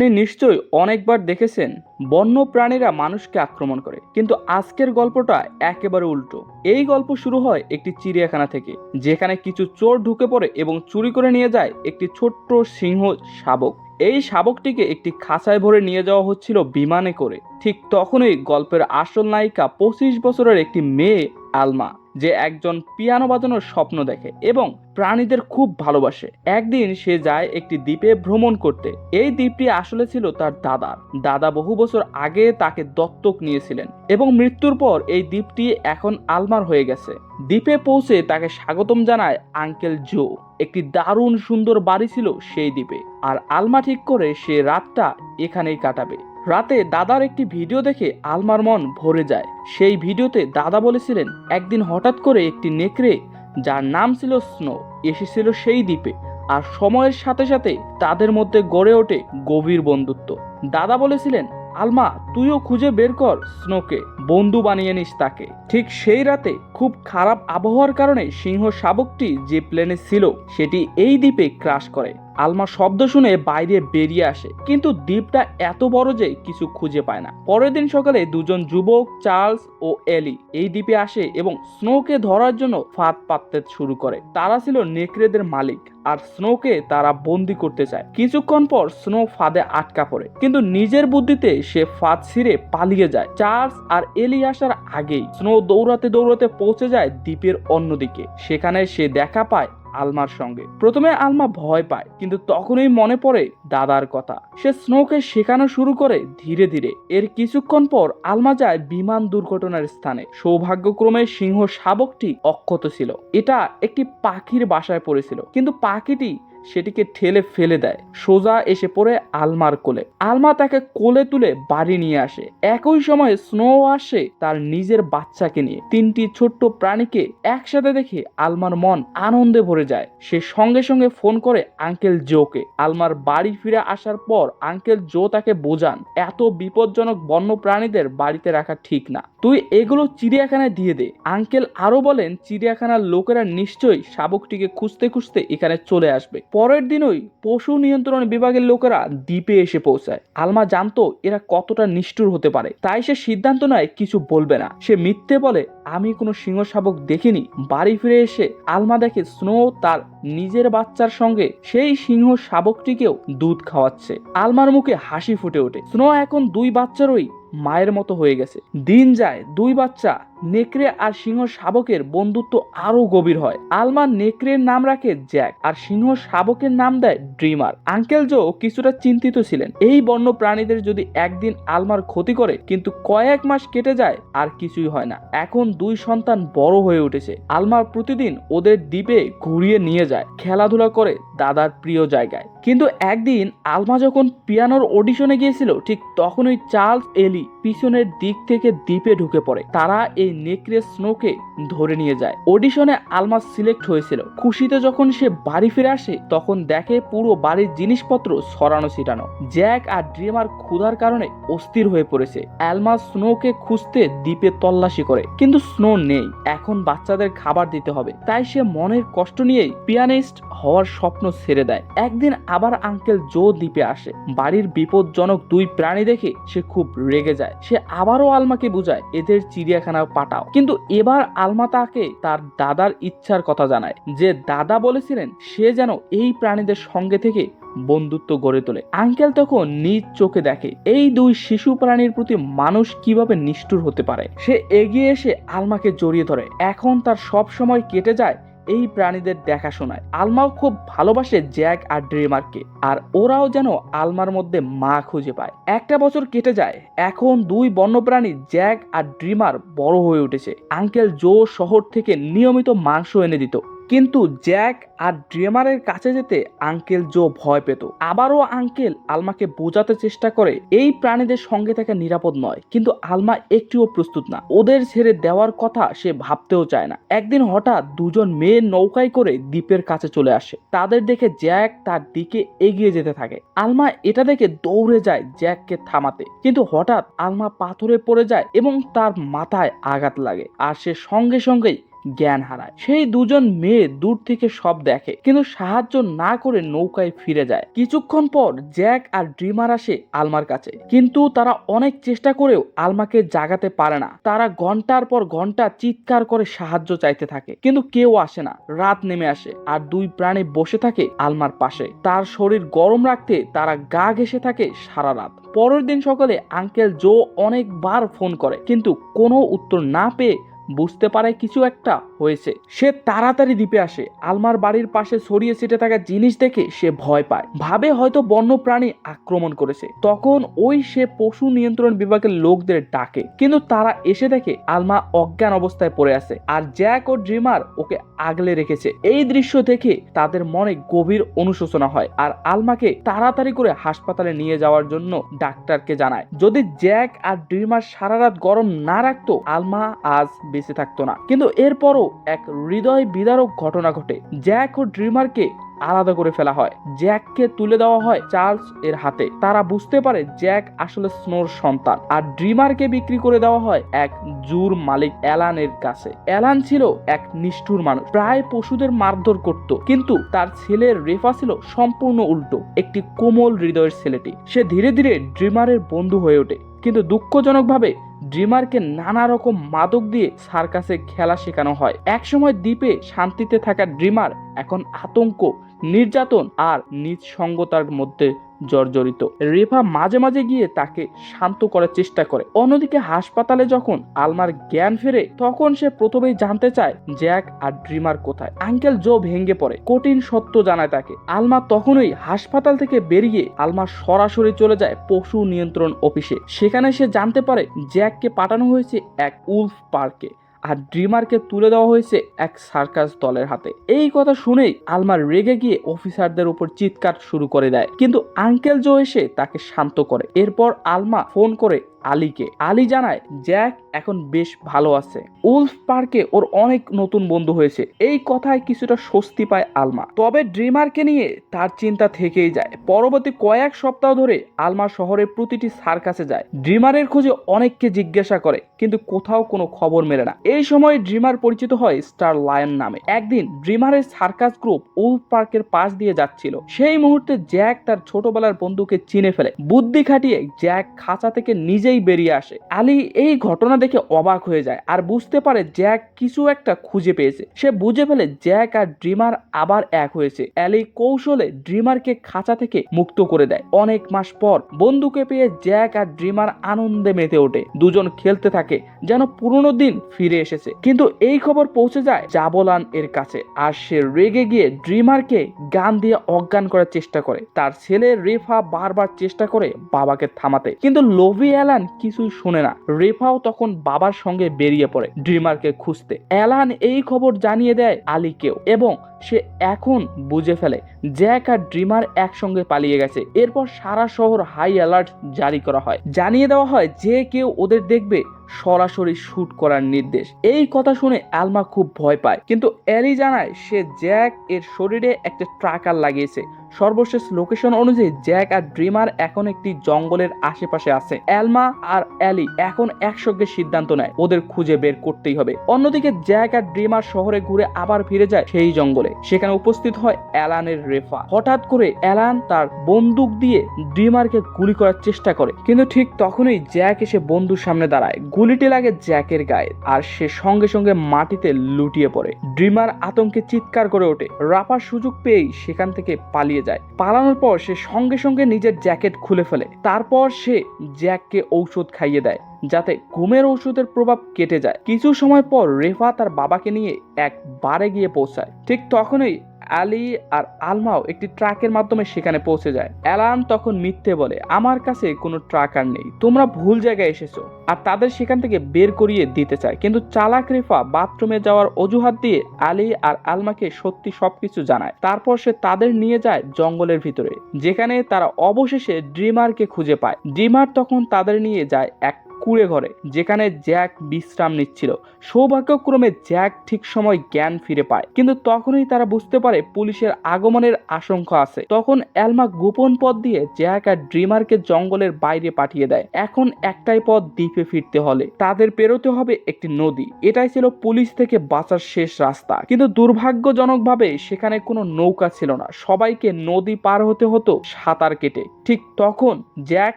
আপনি নিশ্চয়ই অনেকবার দেখেছেন বন্য প্রাণীরা মানুষকে আক্রমণ করে। কিন্তু আজকের গল্পটা একেবারে উল্টো। এই গল্প শুরু হয় একটি চিড়িয়াখানা থেকে, যেখানে কিছু চোর ঢুকে পড়ে এবং চুরি করে নিয়ে যায় একটি ছোট্ট সিংহ শাবক। এই শাবকটিকে একটি খাঁচায় ভরে নিয়ে যাওয়া হচ্ছিল বিমানে করে। ঠিক তখনই গল্পের আসল নায়িকা পঁচিশ বছরের একটি মেয়ে আলমা যে একজন পিয়ানো বাজানোর স্বপ্ন দেখে এবং প্রাণীদের খুব ভালোবাসে। একদিন সে যায় একটি দ্বীপে ভ্রমণ করতে। এই দ্বীপটি আসলে ছিল তার দাদার। দাদা বহু বছর আগে তাকে দত্তক নিয়েছিলেন এবং মৃত্যুর পর এই দ্বীপটি এখন আলমার হয়ে গেছে। দ্বীপে পৌঁছে তাকে স্বাগতম জানায় আঙ্কেল জো। একটি দারুণ সুন্দর বাড়ি ছিল সেই দ্বীপে। আর আলমা ঠিক করে সে রাতটা এখানেই কাটাবে। রাতে দাদার একটি ভিডিও দেখে আলমার মন ভরে যায়। সেই ভিডিওতে দাদা বলেছিলেন, একদিন হঠাৎ করে একটি নেকড়ে, যার নাম ছিল স্নো, এসেছিল সেই দ্বীপে, আর সময়ের সাথে সাথে তাদের মধ্যে গড়ে ওঠে গভীর বন্ধুত্ব। দাদা বলেছিলেন, আলমা, তুইও খুঁজে বের কর স্নোকে, বন্ধু বানিয়ে নিস তাকে। ঠিক সেই রাতে খুব খারাপ আবহাওয়ার কারণে সিংহ শাবকটি যে প্লেনে ছিল, সেটি এই দ্বীপে ক্রাশ করে। আলমা শব্দ শুনে বাইরে বেরিয়ে আসে। কিন্তু দ্বীপটা এত বড় যে কিছু খুঁজে পায় না। পরের দিন সকালে দুজন যুবক, চার্লস ও এলি এই দ্বীপে আসে এবং স্নোকে ধরার জন্য ফাঁদ পাততে শুরু করে। তারা ছিল নেকড়েদের মালিক আর স্নোকে তারা বন্দি করতে চায়। কিছুক্ষণ পর স্নো ফাঁদে আটকা পড়ে, কিন্তু নিজের বুদ্ধিতে সে ফাঁদ ছিঁড়ে পালিয়ে যায়। চার্লস আর এলি আসার আগেই স্নো দৌড়াতে দৌড়াতে পৌঁছে যায় দ্বীপের অন্যদিকে। সেখানে সে দেখা পায় আলমার সঙ্গে। প্রথমে আলমা ভয় পায়, কিন্তু তখনই মনে পড়ে দাদার কথা। সে স্নোকে শেখানো শুরু করে ধীরে ধীরে। এর কিছুক্ষণ পর আলমা যায় বিমান দুর্ঘটনার স্থানে। সৌভাগ্যক্রমে সিংহ শাবকটি অক্ষত ছিল। এটা একটি পাখির বাসায় পড়েছিল। কিন্তু পাখিটি সেটিকে ঠেলে ফেলে দেয়। সোজা এসে পড়ে আলমার কোলে। আলমা তাকে কোলে তুলে বাড়ি নিয়ে আসে। একই সময় স্নো আসে তার নিজের বাচ্চাকে নিয়ে। তিনটি ছোট্ট প্রাণীকে একসাথে দেখে আলমার মন আনন্দে ভরে যায়। সে সঙ্গে সঙ্গে ফোন করে আঙ্কেল জোকে। আলমার বাড়ি ফিরে আসার পর আঙ্কেল জো তাকে বোঝান, এত বিপজ্জনক বন্য প্রাণীদের বাড়িতে রাখা ঠিক না। তুই এগুলো চিড়িয়াখানায় দিয়ে দে। আঙ্কেল আরও বলেন, চিড়িয়াখানার লোকেরা নিশ্চয়ই শাবকটিকে খুঁজতে খুঁজতে এখানে চলে আসবে। পরের দিনই পশু নিয়ন্ত্রণ বিভাগের লোকেরা দ্বীপে এসে পৌঁছায়। আলমা জানতো এরা কতটা নিষ্ঠুর হতে পারে। তাই সে সিদ্ধান্ত নেয় কিছু বলবে না। সে মিথ্যে বলে, আমি কোনো সিংহ শাবক দেখিনি। বাড়ি ফিরে এসে আলমা দেখে স্নো তার নিজের বাচ্চার সঙ্গে সেই সিংহ শাবকটিকেও দুধ খাওয়াচ্ছে। আলমার মুখে হাসি ফুটে ওঠে। স্নো এখন দুই বাচ্চারই মায়ের মতো হয়ে গেছে। দিন যায়, দুই বাচ্চা নেকড়ে আর সিংহ শাবকের বন্ধুত্ব আরও গভীর হয়। আলমা নেকড়ের নাম রাখে জ্যাক আর সিংহ শাবকের নাম দেয় ড্রিমার। আঙ্কেল জো কিছুটা চিন্তিত ছিলেন। এই বন্য প্রাণীদের যদি একদিন আলমার ক্ষতি করে, কিন্তু কয়েক মাস কেটে যায় আর কিছুই হয় না। এখন দুই সন্তান বড় হয়ে উঠেছে। আলমার প্রতিদিন ওদের দ্বীপে ঘুরিয়ে নিয়ে যায়, খেলাধুলা করে দাদার প্রিয় জায়গায়। কিন্তু একদিন আলমা যখন পিয়ানোর অডিশনে গিয়েছিল, ঠিক তখনই চার্লস এলি পিছনের দিক থেকে দ্বীপে ঢুকে পড়ে। তারা এই নেকড়ে স্নোকে ধরে নিয়ে যায়। অডিশনে আলমা সিলেক্ট হয়েছিল। খুশিতে যখন সে বাড়ি ফিরে আসে, তখন দেখে পুরো বাড়ির জিনিসপত্র সরানো ছিটানো। জ্যাক আর ড্রিমার ক্ষুধার কারণে অস্থির হয়ে পড়েছে। অ্যালমা স্নোকে খুঁজতে দ্বীপে তল্লাশি করে। কিন্তু স্নো নেই। এখন বাচ্চাদের খাবার দিতে হবে। তাই সে মনের কষ্ট নিয়েই পিয়ানিস্ট হওয়ার স্বপ্ন ছেড়ে দেয়। একদিন আবার আঙ্কেল জো দ্বীপে আসে। বাড়ির বিপজ্জনক দুই প্রাণী দেখে সে খুব রেগে যায়। সে আবারও আলমাকে বুঝায়, এদের চিড়িয়াখানা পাঠাও। কিন্তু এবার আলমা তাকে তার দাদার ইচ্ছার কথা জানায়। যে দাদা বলেছিলেন, সে যেন এই প্রাণীদের সঙ্গে থেকে বন্ধুত্ব গড়ে তোলে। আঙ্কেল তখন নিজ চোখে দেখে, এই দুই শিশু প্রাণীর প্রতি মানুষ কীভাবে নিষ্ঠুর হতে পারে? সে এগিয়ে এসে আলমাকে জড়িয়ে ধরে। এখন তার সব সময় কেটে যায় এই প্রাণীদের দেখাশোনায়। আলমাও খুব ভালোবাসে জ্যাক আর ড্রিমারকে, আর ওরাও যেন আলমার মধ্যে মা খুঁজে পায়। একটা বছর কেটে যায়, এখন দুই বন্যপ্রাণী জ্যাক আর ড্রিমার বড় হয়ে উঠেছে। আঙ্কেল জো শহর থেকে নিয়মিত মাংস এনে দিত। কিন্তু জ্যাক আর ড্রেমারের কাছে যেতে আঙ্কেল জো ভয় পেত। আবারও আঙ্কেল আলমাকে বোঝাতে চেষ্টা করে, এই প্রাণীদের সঙ্গে থাকা নিরাপদ নয়, কিন্তু আলমা একটিও প্রস্তুত না। ওদের ছেড়ে দেওয়ার কথা সে ভাবতেও চায় না। একদিন হঠাৎ দুজন মেয়ে নৌকায় করে দ্বীপের কাছে চলে আসে। তাদের দেখে জ্যাক তার দিকে এগিয়ে যেতে থাকে। আলমা এটা দেখে দৌড়ে যায় জ্যাককে থামাতে, কিন্তু হঠাৎ আলমা পাথরে পড়ে যায় এবং তার মাথায় আঘাত লাগে। আর সে সঙ্গে সঙ্গেই জ্ঞান হারায়। সেই দুজন মেয়ে দূর থেকে সব দেখে, কিন্তু সাহায্য না করে নৌকায় ফিরে যায়। কিছুক্ষণ পর জ্যাক আর ড্রিমার আসে আলমার কাছে। কিন্তু তারা অনেক চেষ্টা করেও আলমাকে জাগাতে পারে না। তারা ঘণ্টার পর ঘণ্টা চিৎকার করে সাহায্য চাইতে থাকে, কিন্তু কেউ আসে না। রাত নেমে আসে আর দুই প্রাণী বসে থাকে আলমার পাশে। তার শরীর গরম রাখতে তারা গা ঘেসে থাকে সারা রাত। পরের দিন সকালে আঙ্কেল জো অনেকবার ফোন করে, কিন্তু কোনো উত্তর না পেয়ে বুঝতে পারে কিছু একটা? হয়েছে। সে তাড়াতাড়ি দ্বীপে আসে। আলমার বাড়ির পাশে ছড়িয়ে ছিটে থাকা জিনিস দেখে সে ভয় পায়। ভাবে হয়তো বন্য প্রাণী আক্রমণ করেছে। তখন ওই সে পশু নিয়ন্ত্রণ বিভাগের লোকদের ডাকে। কিন্তু তারা এসে দেখে আলমা অজ্ঞান অবস্থায় পড়ে আছে আর জ্যাক ও ড্রিমার ওকে আগলে রেখেছে। এই দৃশ্য দেখে তাদের মনে গভীর অনুশোচনা হয় আর আলমাকে তাড়াতাড়ি করে হাসপাতালে নিয়ে যাওয়ার জন্য ডাক্তারকে জানায়। যদি জ্যাক আর ড্রিমার সারা রাত গরম না রাখতো, আলমা আজ বেঁচে থাকতো না। কিন্তু এরপরও এক হৃদয় বিদারক ঘটনা ঘটে। জ্যাক ও ড্রিমারকে আলাদা করে ফেলা হয়। জ্যাককে তুলে দেওয়া হয় চার্লস এর হাতে। তারা বুঝতে পারে জ্যাক আসলে স্নোর সন্তান। আর ড্রিমারকে বিক্রি করে দেওয়া হয় এক জুর মালিক অ্যালানের কাছে। অ্যালান ছিল এক নিষ্ঠুর মানুষ। প্রায় পশুদের মারধর করত। কিন্তু তার ছেলের রেফা ছিল সম্পূর্ণ উল্টো। একটি কোমল হৃদয়ের ছেলেটি। সে ধীরে ধীরে ড্রিমারের বন্ধু হয়ে ওঠে। কিন্তু দুঃখজনকভাবে ড্রিমারকে নানা রকম মাদক দিয়ে সার্কাসে খেলা শেখানো হয়। একসময় দ্বীপে শান্তিতে থাকা ড্রিমার এখন আতঙ্ক, নির্যাতন আর নিঃসঙ্গতার মধ্যে জর্জরিত। রেফা মাঝে মাঝে গিয়ে তাকে শান্ত করার চেষ্টা করে। অন্যদিকে হাসপাতালে যখন আলমার জ্ঞান ফেরে, তখন সে প্রথমেই জানতে চায়, জ্যাক আর ড্রিমার কোথায়? আঙ্কেল জো ভেঙে পড়ে। কঠিন সত্য জানায় তাকে। আলমা তখনই হাসপাতাল থেকে বেরিয়ে আলমা সরাসরি চলে যায় পশু নিয়ন্ত্রণ অফিসে। সেখানে সে জানতে পারে, জ্যাককে পাঠানো হয়েছে এক উলফ পার্কে। আর ড্রিমারকে তুলে দেওয়া হয়েছে এক সার্কাস দলের হাতে। এই কথা শুনেই আলমার রেগে গিয়ে অফিসারদের উপর চিৎকার শুরু করে দেয়। কিন্তু আঙ্কেল জো এসে তাকে শান্ত করে। এরপর আলমা ফোন করে আলীকে। আলী জানায়, জ্যাক এখন বেশ ভালো আছে। উলফ পার্কে ওর অনেক নতুন বন্ধু হয়েছে। এই কথায় কিছুটা স্বস্তি পায় আলমা। তবে ড্রিমারকে নিয়ে তার চিন্তা থেকেই যায়। পরবর্তী কয়েক সপ্তাহ ধরে আলমা শহরের প্রতিটি সার্কাসে যায়। ড্রিমারের খোঁজে অনেককে জিজ্ঞাসা করে, কিন্তু কোথাও কোনো খবর মেলে না। এই সময় ড্রিমার পরিচিত হয় স্টার লায়ন নামে। একদিন ড্রিমারের সার্কাস গ্রুপ উলফ পার্কের পাশ দিয়ে যাচ্ছিল। সেই মুহূর্তে জ্যাক তার ছোটবেলার বন্ধুকে চিনে ফেলে। বুদ্ধি খাটিয়ে জ্যাক খাঁচা থেকে নিজেই বেরিয়ে আসে। আলী এই ঘটনা দেখে অবাক হয়ে যায় আর বুঝতে পারে জ্যাক কিছু একটা খুঁজে পেয়েছে। সে বুঝে ফেলে জ্যাক আর ড্রিমার আবার এক হয়েছে। অ্যালি কৌশলে ড্রিমারকে খাঁচা থেকে মুক্ত করে দেয়। অনেক মাস পর বন্ধুকে পেয়ে জ্যাক আর ড্রিমার আনন্দে মেতে ওঠে। দুজন খেলতে থাকে, যেন পুরনো দিন ফিরে এসেছে। কিন্তু এই খবর পৌঁছে যায় জাবলান এর কাছে আর সে রেগে গিয়ে ড্রিমারকে গান দিয়ে অজ্ঞান করার চেষ্টা করে। তার ছেলে রেফা বারবার চেষ্টা করে বাবাকে থামাতে। কিন্তু লোভি অ্যালান কিছুই শোনে না। রেফাও তখন বাবার সঙ্গে বেরিয়ে পড়ে ড্রিমারকে খুঁজতে। অ্যালান এই খবর জানিয়ে দেয় আলীকেও এবং সে এখন বুঝে ফেলে জ্যাক আর ড্রিমার একসঙ্গে পালিয়ে গেছে। এরপর সারা শহর হাই অ্যালার্ট জারি করা হয়। জানিয়ে দেওয়া হয় যে কেউ ওদের দেখবে সরাসরি শুট করার নির্দেশ। এই কথা শুনে আলমা খুব ভয় পায়। কিন্তু অ্যালি জানায়, সে জ্যাক এর শরীরে একটা ট্রাকার লাগিয়েছে। সর্বশেষ লোকেশন অনুযায়ী জ্যাক আর ড্রিমার এখন একটি জঙ্গলের আশেপাশে আছে। অ্যালমা আর অ্যালি এখন একসঙ্গে সিদ্ধান্ত নেয়, ওদের খুঁজে বের করতেই হবে। অন্যদিকে জ্যাক আর ড্রিমার শহরে ঘুরে আবার ফিরে যায় সেই জঙ্গলে। সেখানে উপস্থিত হয় অ্যালানের রেফা। হঠাৎ করে অ্যালান তার বন্দুক দিয়ে ড্রিমারকে গুলি করার চেষ্টা করে। কিন্তু ঠিক তখনই জ্যাক এসে বন্ধুর সামনে দাঁড়ায়। গুলিটি লাগে জ্যাকের গায়ে, আর সে সঙ্গে সঙ্গে মাটিতে লুটিয়ে পড়ে। ড্রিমার আতঙ্কে চিৎকার করে ওঠে। রাপার সুযোগ পেয়েই সেখান থেকে পালিয়ে যায়। পালানোর পর সে সঙ্গে সঙ্গে নিজের জ্যাকেট খুলে ফেলে। তারপর সে জ্যাককে ঔষধ খাইয়ে দেয়, যাতে ঘুমের ওষুধের প্রভাব কেটে যায়। কিছু সময় পর রেফা তার বাবাকে নিয়ে এক বারে গিয়ে পৌঁছায়। ঠিক তখনই আলী আর আলমাও একটি ট্রাকের মাধ্যমে সেখানে পৌঁছে যায়। অ্যালান তখন মিথ্যে বলে, আমার কাছে কোনো ট্রাক আর নেই। তোমরা ভুল জায়গায় এসেছ আর তাদের সেখান থেকে বের করিয়ে দিতে চায়। কিন্তু চালাক রেফা বাথরুমে যাওয়ার অজুহাত দিয়ে আলী আর আলমাকে সত্যি সবকিছু জানায়। তারপর সে তাদের নিয়ে যায় জঙ্গলের ভিতরে, যেখানে তারা অবশেষে ড্রিমারকে খুঁজে পায়। ড্রিমার তখন তাদের নিয়ে যায় এক কুড়ে ঘরে, যেখানে জ্যাক বিশ্রাম নিচ্ছিল। সৌভাগ্যক্রমে জ্যাক ঠিক সময় জ্ঞান ফিরে পায়। কিন্তু তখনই তারা বুঝতে পারে পুলিশের আগমনের আশঙ্কা আছে। তখন অ্যালমা গোপন পথ দিয়ে জ্যাক আর ড্রিমারকে জঙ্গলের বাইরে পাঠিয়ে দেয়। এখন একটাই পথ দ্বীপে ফিরতে হলে। তাদের পেরোতে হবে একটি নদী। এটাই ছিল পুলিশ থেকে বাঁচার শেষ রাস্তা। কিন্তু দুর্ভাগ্যজনকভাবে সেখানে কোনো নৌকা ছিল না। সবাইকে নদী পার হতে হতো সাঁতার কেটে। ঠিক তখন জ্যাক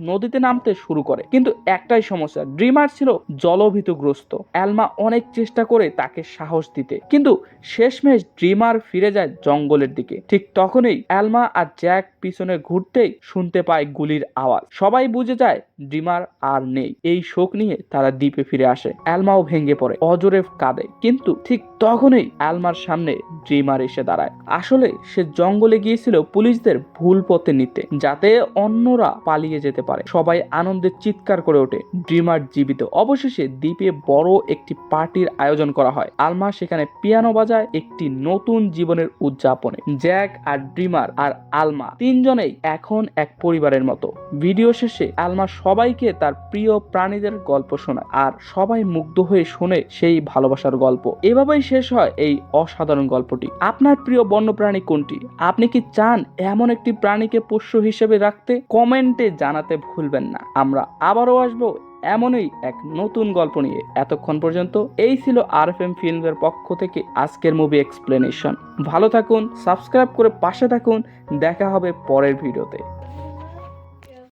নদীতে নামতে শুরু করে। কিন্তু একটাই সমস্যা। ড্রিমার ছিল জলভীতগ্রস্ত। অ্যালমা অনেক চেষ্টা করে তাকে সাহস দিতে। কিন্তু শেষমেশ ড্রিমার ফিরে যায় জঙ্গলের দিকে। ঠিক তখনই অ্যালমা আর জ্যাক পিছনে ঘুরতেই শুনতে পায় গুলির আওয়াজ। সবাই বুঝে যায় ড্রিমার আর নেই। এই শোক নিয়ে তারা দ্বীপে ফিরে আসে। অ্যালমাও ভেঙে পড়ে। অজরে কাঁদে। কিন্তু ঠিক তখনই অ্যালমার সামনে ড্রিমার এসে দাঁড়ায়। আসলে সে জঙ্গলে গিয়েছিল পুলিশদের ভুল পথে নিতে, যাতে অন্যরা পালিয়ে যেতে পারে। সবাই আনন্দে চিৎকার করে ওঠে। ড্রিমার জীবিত। অবশেষে দ্বীপে বড় একটি পার্টির আয়োজন করা হয়। আলমা সেখানে পিয়ানো বাজায় একটি নতুন জীবনের উদযাপনে। জ্যাক আর ড্রিমার আর আলমা তিনজনেই এখন এক পরিবারের মতো। ভিডিও শেষে আলমা সবাইকে তার প্রিয় প্রাণীদের গল্প শোনায় আর সবাই মুগ্ধ হয়ে শোনে সেই ভালোবাসার গল্প। এভাবেই শেষ হয় এই অসাধারণ গল্পটি। আপনার প্রিয় বন্যপ্রাণী কোনটি? আপনি কি চান এমন একটি প্রাণীকে পোষ্য হিসেবে রাখতে? কমেন্টে জানাতে ভুলবেন না। আমরা আবারও আসব এমনই এক নতুন গল্প নিয়ে। এতক্ষণ পর্যন্ত এই ছিল আর এফ এম ফিল্মের পক্ষ থেকে আজকের মুভি এক্সপ্লেনেশন। ভালো থাকুন, সাবস্ক্রাইব করে পাশে থাকুন। দেখা হবে পরের ভিডিওতে।